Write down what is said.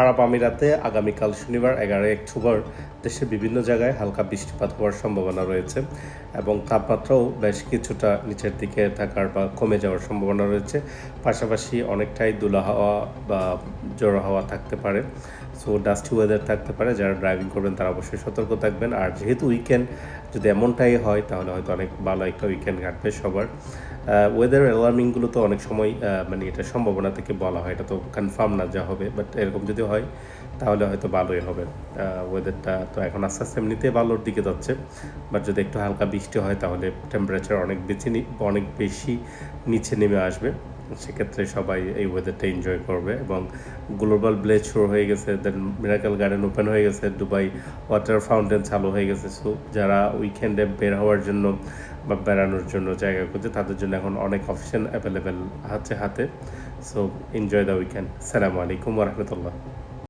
আরব আমিরাতে আগামীকাল শনিবার এগারোই অক্টোবর দেশের বিভিন্ন জায়গায় হালকা বৃষ্টিপাত হওয়ার সম্ভাবনা রয়েছে এবং তাপমাত্রাও বেশ কিছুটা নিচের দিকে থাকার বা কমে যাওয়ার সম্ভাবনা রয়েছে। পাশাপাশি অনেকটাই দুলা হাওয়া বা জড়ো হাওয়া থাকতে পারে, সো ডাস্টি ওয়েদার থাকতে পারে। যারা ড্রাইভিং করবেন তারা অবশ্যই সতর্ক থাকবেন। আর যেহেতু উইকেন্ড যদি এমনটাই হয়, তাহলে হয়তো অনেক ভালো একটা উইকেন্ড কাটবে সবার। ওয়েদার অ্যালার্মিংগুলো তো অনেক সময় মানে এটা সম্ভাবনা থেকে বলা হয়। এটা তো কনফার্ম না যা হবে বাট এরকম যদি হয়, তাহলে হয়তো ভালোই হবে। ওয়েদারটা তো এখন আস্তে আস্তে এমনিতে ভালোর দিকে যাচ্ছে। বাট যদি একটু হালকা বৃষ্টি হয়, তাহলে টেম্পারেচার অনেক বেশি অনেক বেশি নিচে নেমে আসবে। সেক্ষেত্রে সবাই এই ওয়েদারটা এনজয় করবে এবং গ্লোবাল ব্লেজ শুরু হয়ে গেছে দেন মিরাকেল গার্ডেন ওপেন হয়ে গেছে দুবাই ওয়াটার ফাউন্টেন চালু হয়ে গেছে। সো যারা উইকেন্ডে বের হওয়ার জন্য বা বেড়ানোর জন্য জায়গা করছে তাদের জন্য এখন অনেক অপশন অ্যাভেলেবেল আছে হাতে। সো এনজয় দ্য উইকেন্ড সালামু আলাইকুম রহমতুল্লাহ